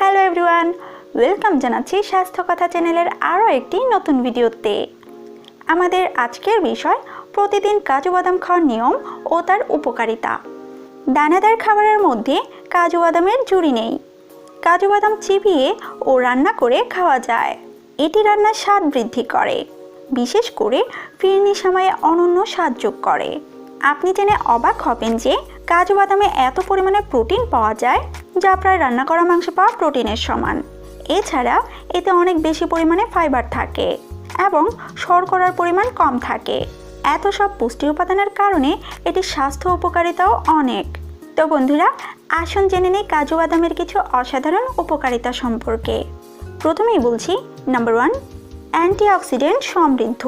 Hello everyone welcome জানাচ্ছি স্বাস্থ্য কথা চ্যানেলের আরও একটি নতুন ভিডিওতে। আমাদের আজকের বিষয়, প্রতিদিন কাজু বাদাম খাওয়ার নিয়ম ও তার উপকারিতা। দানাদার খাবারের মধ্যে কাজু বাদামের জুড়ি নেই। কাজু বাদাম চিবিয়ে ও রান্না করে খাওয়া যায়। এটি রান্নার স্বাদ বৃদ্ধি করে, বিশেষ করে ফিরনি সময়ে অনন্য স্বাদ যোগ করে। আপনি জেনে অবাক হবেন যে কাজু বাদামে এত পরিমাণে প্রোটিন পাওয়া যায়, যা প্রায় রান্না করা মাংস পাওয়া প্রোটিনের সমান। এছাড়া এতে অনেক বেশি পরিমাণে ফাইবার থাকে এবং শর্করার পরিমাণ কম থাকে। এত সব পুষ্টি উপাদানের কারণে এটির স্বাস্থ্য উপকারিতাও অনেক। তো বন্ধুরা, আসুন জেনে নেই কাজু বাদামের কিছু অসাধারণ উপকারিতা সম্পর্কে। প্রথমেই বলছি নাম্বার ওয়ান অ্যান্টিঅক্সিডেন্ট সমৃদ্ধ।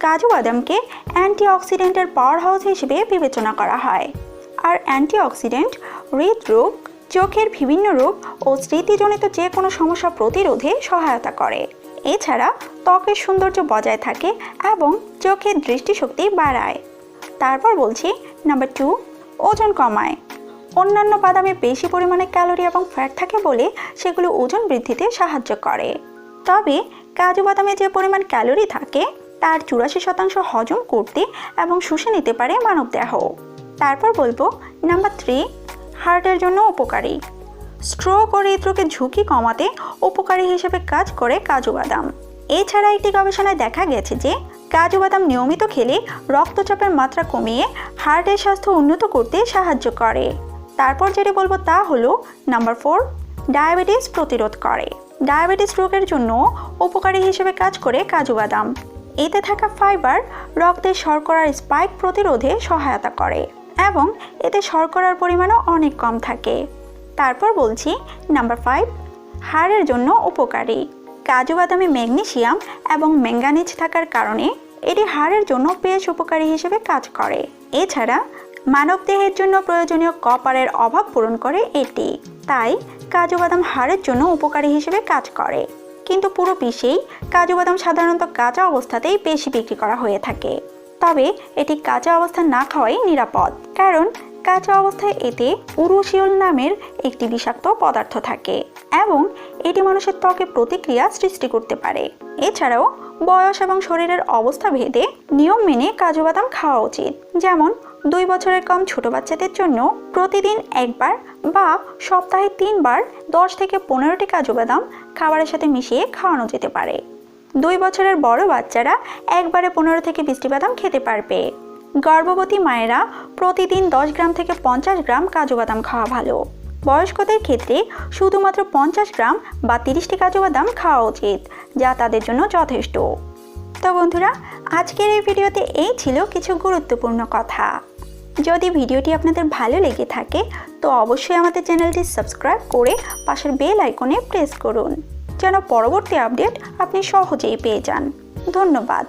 কাজু বাদামকে অ্যান্টিঅক্সিডেন্টের পাওয়ার হাউস হিসেবে বিবেচনা করা হয়। আর অ্যান্টিঅক্সিডেন্ট হৃদরোগ, চোখের বিভিন্ন রোগ ও স্মৃতিজনিত যে কোনো সমস্যা প্রতিরোধে সহায়তা করে। এছাড়া ত্বকের সৌন্দর্য বজায় থাকে এবং চোখের দৃষ্টিশক্তি বাড়ায়। তারপর বলছি নাম্বার টু ওজন কমায়। অন্যান্য বাদামে বেশি পরিমাণে ক্যালোরি এবং ফ্যাট থাকে বলে সেগুলো ওজন বৃদ্ধিতে সাহায্য করে। তবে কাজু বাদামে যে পরিমাণ ক্যালোরি থাকে তার চুরাশি শতাংশ হজম করতে এবং শুষে নিতে পারে মানবদেহ তারপর বলব নাম্বার থ্রি হার্টের জন্য উপকারী। স্ট্রোক ও হৃদরোগের ঝুঁকি কমাতে উপকারী হিসেবে কাজ করে কাজু বাদাম। এছাড়া একটি গবেষণায় দেখা গেছে যে, কাজু বাদাম নিয়মিত খেলে রক্তচাপের মাত্রা কমিয়ে হার্টের স্বাস্থ্য উন্নত করতে সাহায্য করে। তারপর যেটি বলব তা হলো নাম্বার ফোর ডায়াবেটিস প্রতিরোধ করে। ডায়াবেটিস রোগের জন্য উপকারী হিসেবে কাজ করে কাজু বাদাম। এতে থাকা ফাইবার রক্তের শর্করার স্পাইক প্রতিরোধে সহায়তা করে এবং এতে শর্করার পরিমাণও অনেক কম থাকে। তারপর বলছি নাম্বার ফাইভ হাড়ের জন্য উপকারী। কাজু, বাদামে, ম্যাগনেসিয়াম এবং ম্যাঙ্গানিজ থাকার কারণে এটি হাড়ের জন্য বেশ উপকারী হিসেবে কাজ করে। এছাড়া মানবদেহের জন্য প্রয়োজনীয় কপারের অভাব পূরণ করে এটি। তাই কাজু, বাদাম হাড়ের জন্য উপকারী হিসেবে কাজ করে। কিন্তু পুরো বিশ্বেই কাজু বাদাম সাধারণত কাঁচা অবস্থাতেই বেশি বিক্রি করা হয়ে থাকে। তবে এটি কাঁচা অবস্থা না খাওয়াই নিরাপদ, কারণ কাঁচা অবস্থায় এতে উরুশিওল নামের একটি বিষাক্ত পদার্থ থাকে এবং এটি মানুষের ত্বকে প্রতিক্রিয়া সৃষ্টি করতে পারে। এছাড়াও বয়স এবং শরীরের অবস্থা ভেদে নিয়ম মেনে কাজু বাদাম খাওয়া উচিত, যেমন দুই বছরের কম ছোট বাচ্চাদের জন্য প্রতিদিন একবার বা সপ্তাহে তিনবার দশ থেকে পনেরোটি কাজু বাদাম খাবারের সাথে মিশিয়ে খাওয়ানো যেতে পারে। দুই বছরের বড় বাচ্চারা একবারে পনেরো থেকে বিশটি বাদাম খেতে পারবে। গর্ভবতী মায়েরা প্রতিদিন দশ গ্রাম থেকে পঞ্চাশ গ্রাম কাজু বাদাম খাওয়া ভালো। বয়স্কদের ক্ষেত্রে শুধুমাত্র পঞ্চাশ গ্রাম বা তিরিশটি কাজু বাদাম খাওয়া উচিত, যা তাদের জন্য যথেষ্ট। তো বন্ধুরা, আজকের এই ভিডিওতে এই ছিল কিছু গুরুত্বপূর্ণ কথা। যদি ভিডিওটি আপনাদের ভালো লেগে থাকে, তো অবশ্যই আমাদের চ্যানেলটি সাবস্ক্রাইব করে পাশের বেল আইকনে প্রেস করুন, যেন পরবর্তী আপডেট আপনি সহজেই পেয়ে যান। ধন্যবাদ।